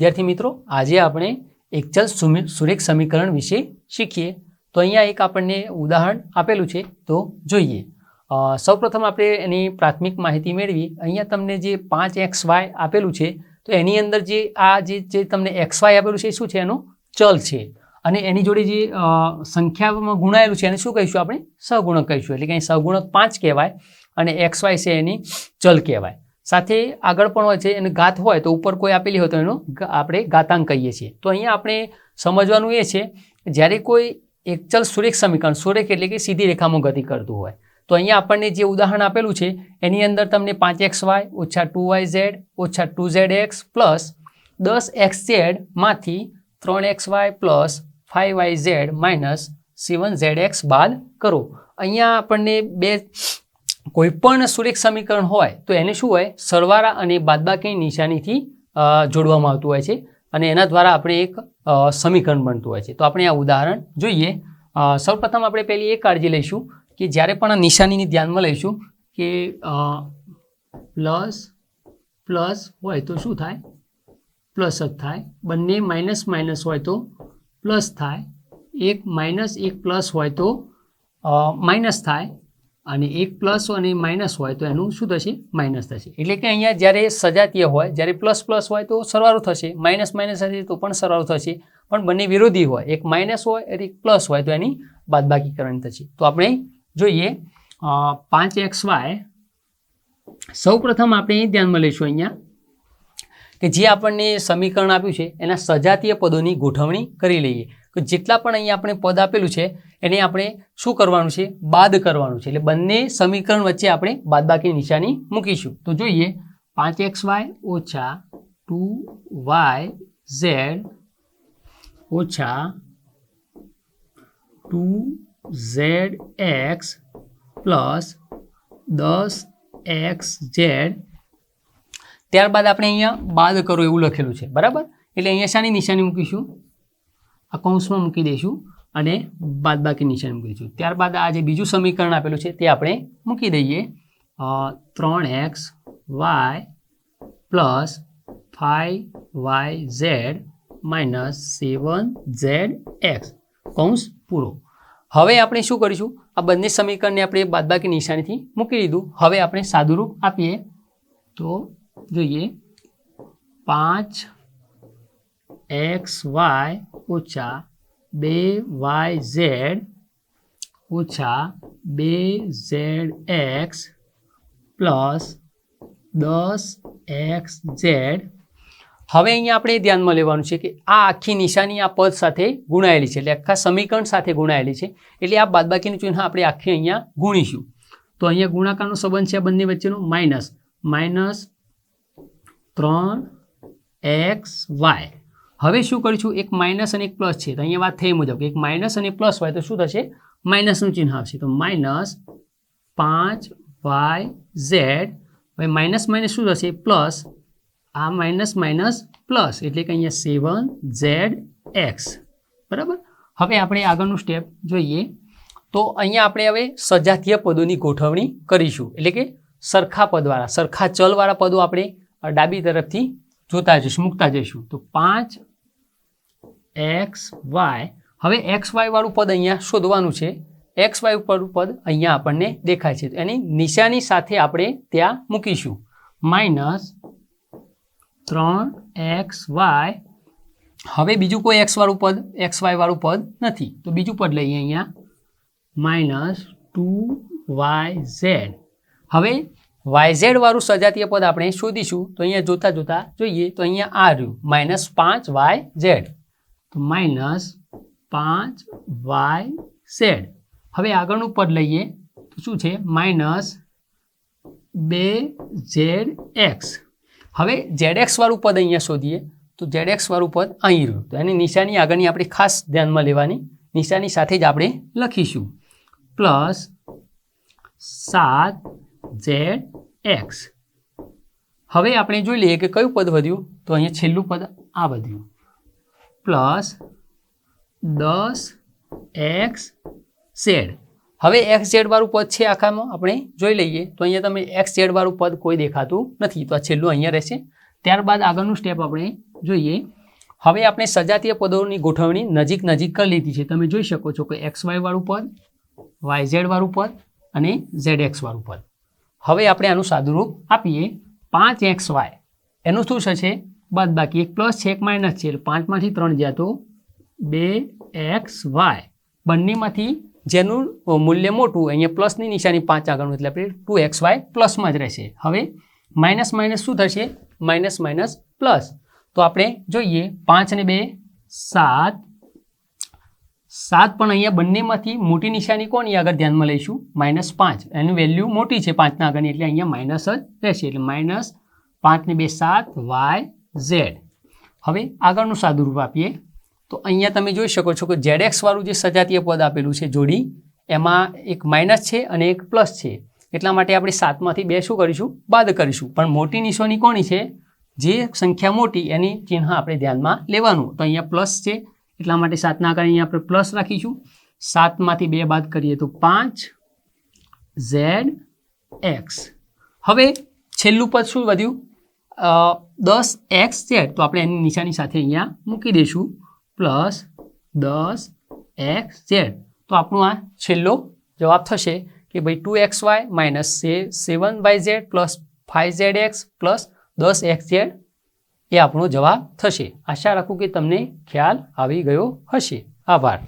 વિદ્યાર્થી મિત્રો, આજે આપણે એકચલ સુમિ- સુરેખ સમીકરણ વિશે શીખીએ. તો અહીંયા એક આપણને ઉદાહરણ આપેલું છે, તો જોઈએ. સૌપ્રથમ આપણે એની પ્રાથમિક માહિતી મેળવી. અહીંયા તમને જે પાંચ એક્સ વાય આપેલું છે, તો એની અંદર જે આ જે તમને એક્સ વાય આપેલું છે, શું છે એનું ચલ છે? અને એની જોડે જે સંખ્યામાં ગુણાયેલું છે, એને શું કહીશું આપણે? સહગુણક કહીશું. એટલે કે અહીં સહગુણક પાંચ કહેવાય અને એક્સ વાય છે એની ચલ કહેવાય. સાથે આગળ પણ હોય છે અને ઘાત હોય તો ઉપર કોઈ આપેલી હોય તો એનો આપણે ઘાતાંક કહીએ છીએ. તો અહીંયા આપણે સમજવાનું એ છે, જ્યારે કોઈ એકચલ સુરેખ સમીકરણ, સુરેખ એટલે કે સીધી રેખામાં ગતિ કરતું હોય, તો અહીંયા આપણને જે ઉદાહરણ આપેલું છે, એની અંદર તમને પાંચ એક્સ વાય ઓછા ટુ વાય ઝેડ ઓછા ટુ ઝેડ એક્સ પ્લસ દસ એક્સ ઝેડમાંથી ત્રણ X Y plus five Y Z minus seven Z X બાદ કરો. અહીંયા આપણને બે કોઈ પણ સુરેખ સમીકરણ હોય તો એને શું હોય? સરવાળા અને બાદબાકી નિશાનીથી જોડવામાં આવતું હોય છે. અને એના દ્વારા આપણે એક સમીકરણ બનતું હોય છે. તો આપણે આ ઉદાહરણ જોઈએ. સૌપ્રથમ આપણે પહેલી એ કાળજી લઈશું કે જ્યારે પણ આ નિશાનીની ધ્યાનમાં લઈશું કે પ્લસ પ્લસ હોય તો શું થાય? પ્લસ જ થાય. બંને માઇનસ માઇનસ હોય તો પ્લસ થાય. એક માઇનસ એક પ્લસ હોય તો માઇનસ થાય. અને એક પ્લસ અને માઇનસ હોય તો એનું શું થશે? માઇનસ થશે. એટલે કે અહીંયા જ્યારે સજાતીય હોય, જ્યારે પ્લસ પ્લસ હોય તો સરવાળો થશે. માઇનસ માઇનસ હશે તો પણ સરવાળો થશે. પણ બંને વિરોધી હોય. એક માઇનસ હોય, અને એક પ્લસ હોય તો એની બાદબાકી કરવાની થશે. તો આપણે જોઈએ પાંચ એક્સ વાય સૌ પ્રથમ આપણે ધ્યાનમાં લઈશું અહીંયા કે જે આપણને સમીકરણ આપ્યું છે, એના સજાતીય પદોની ગોઠવણી કરી લઈએ. કે જેટલા પણ અહીંયા આપણે પદ આપેલું છે, એને આપણે શું કરવાનું છે? બાદ કરવાનું છે. એટલે બંને સમીકરણ વચ્ચે આપણે બાદબાકી નિશાની મૂકીશું. તો જોઈએ, પાંચ એક્સ વાય ઓછા ટુ વાય ઝેડ ઓછા ટુ ઝેડ એક્સ પ્લસ દસ એક્સ ઝેડ. ત્યારબાદ આપણે અહીંયા બાદ કરો એવું લખેલું છે. બરાબર? એટલે અહીંયા શાની નિશાની મૂકીશું. આ મૂકી દઈશું અને બાદબાકી નીચે મૂકી દઈશું. ત્યારબાદ આ જે બીજું સમીકરણ આપેલું છે તે આપણે મૂકી દઈએ. ત્રણ X Y plus five Y Z minus seven Z X. કૌંસ પૂરો. હવે આપણે શું કરીશું? આ બંને સમીકરણને આપણે બાદબાકી નિશાનીથી મૂકી દીધું. હવે આપણે સાદુરૂપ આપીએ. તો જોઈએ. પાંચ એક્સ વાય ઓછા બે વાય ઝેડ ઓછા બે ઝેડ એક્સ પ્લસ દસ એક્સ ઝેડ. હવે અહીંયા આપણે ધ્યાનમાં લેવાનું છે કે આ આખી નિશાની આ પદ સાથે ગુણાયેલી છે, એટલે આખા સમીકરણ સાથે ગુણાયેલી છે. એટલે આ બાદબાકીનું ચિહ્ન આપણે આખી અહીંયા ગુણીશું. તો અહીંયા ગુણાકારનો સંબંધ છે આ બંને વચ્ચેનો, માઇનસ માઇનસ ત્રણ એક્સ વાય. હવે શું કરીશું? એક માઇનસ અને એક પ્લસ છે. તો અહીંયા વાત થઈ મુજબ એક માઇનસ અને પ્લસ હોય તો શું થશે? માઇનસનું ચિહ્ન આવશે. તો માઇનસ પાંચ વાય ઝેડ હવે માઇનસ માઇનસ શું થશે? પ્લસ આ માઇનસ માઇનસ પ્લસ એટલે કે અહીંયા સેવન ઝેડ એક્સ બરાબર? હવે આપણે આગળનું સ્ટેપ જોઈએ. તો અહીંયા આપણે હવે સજાતીય પદોની ગોઠવણી કરીશું. એટલે કે સરખા પદવાળા, સરખા ચલવાળા પદો આપણે ડાબી તરફથી જોતા જઈશું, મૂકતા જઈશું. તો પાંચ એક્સ વાય હવે એક્સ વાય વાળું પદ અહીંયા શોધવાનું છે. એક્સ વાય વાળું પદ અહીંયા આપણને દેખાય છે. એની નિશાની સાથે આપણે ત્યાં મૂકીશું. માઇનસ ત્રણ એક્સ વાય હવે બીજું કોઈ એક્સ વાળું પદ એક્સ વાય વાળું પદ નથી. તો બીજું પદ લઈએ અહીંયા. માઇનસ ટુ વાય ઝેડ હવે વાય ઝેડ વાળું સજાતીય પદ આપણે શોધીશું. તો અહીંયા જોતાં જોતાં જોઈએ. તો અહીંયા આ રહ્યું. માઇનસ પાંચ વાય ઝેડ તો માઇનસ પાંચ વાય ઝેડ. હવે આગળનું પદ લઈએ. તો શું છે? માઇનસ બે ઝેડ એક્સ. હવે ઝેડ એક્સવાળું પદ અહીંયા શોધીએ. તો ઝેડ એક્સવાળું પદ અહીં રહ્યું. તો એની નિશાની આગળની આપણે ખાસ ધ્યાનમાં લેવાની. નિશાની સાથે જ આપણે લખીશું. પ્લસ સાત ઝેડ એક્સ. હવે આપણે જોઈ લઈએ કે કયું પદ વધ્યું? તો અહીંયા છેલ્લું પદ આ વધ્યું. પ્લસ દસ એક્સ ઝેડ. હવે એક્સ ઝેડ વાળું પદ છે આખામાં, આપણે જોઈ લઈએ. તો અહીંયા તમે એક્સ ઝેડ વાળું પદ કોઈ દેખાતું નથી. તો આ છેલ્લું અહીંયા રહેશે. ત્યારબાદ આગળનું સ્ટેપ આપણે જોઈએ. હવે આપણે સજાતીય પદોની ગોઠવણી નજીક નજીક કરી લીધી છે. તમે જોઈ શકો છો કે એક્સ વાય વાળું પદ, વાય ઝેડ વાળું પદ અને ઝેડ એક્સ વાળું પદ. હવે આપણે આનું સાદુરૂપ આપીએ. પાંચ એક્સ વાય. એનું શું થશે? બાદ બાકી એક પ્લસ છે, એક માઇનસ છે, એટલે પાંચમાંથી ત્રણ જ્યાં તો બે એક્સ વાય. બંનેમાંથી જેનું મૂલ્ય મોટું, અહીંયા પ્લસની નિશાની પાંચ આગળનું, એટલે આપણે ટુ એક્સ વાય પ્લસમાં જ રહેશે. હવે માઇનસ માઇનસ શું થશે? Minus minus plus. તો આપણે જોઈએ, પાંચ અને બે, સાત. સાત પણ અહીંયા બંનેમાંથી મોટી નિશાની કોની આગળ ધ્યાનમાં લઈશું? માઇનસ પાંચ. એની વેલ્યુ મોટી છે પાંચના આગળની, એટલે અહીંયા માઇનસ જ રહેશે. એટલે માઇનસ પાંચને બે સાત વાય ઝેડ. હવે આગળનું સાદુરૂપ આપીએ. તો અહીંયા તમે જોઈ શકો છો કે ઝેડ એક્સવાળું જે સજાતીય પદ આપેલું છે જોડી, એમાં એક માઇનસ છે અને એક પ્લસ છે. એટલા માટે આપણે સાતમાંથી બે શું કરીશું? બાદ કરીશું. પણ મોટી નિશાની કોની છે? જે સંખ્યા મોટી એની ચિહ્ન આપણે ધ્યાનમાં લેવાનું. તો અહીંયા પ્લસ છે. એટલા માટે સાતના આગળ અહીંયા આપણે પ્લસ રાખીશું. સાતમાંથી બે બાદ કરીએ તો પાંચ ઝેડ એક્સ. હવે છેલ્લું પદ શું વધ્યું? દસ એક્સ ઝેડ તો આપણે એની નિશાની સાથે અહીંયા મૂકી દઈશું. પ્લસ દસ એક્સ ઝેડ તો આપણો આ છેલ્લો જવાબ થશે કે ભાઈ two X Y minus seven Y Z plus five Z X plus દસ એક્સ ઝેડ એ આપણો જવાબ થશે. આશા રાખું કે તમને ખ્યાલ આવી ગયો હશે. આભાર.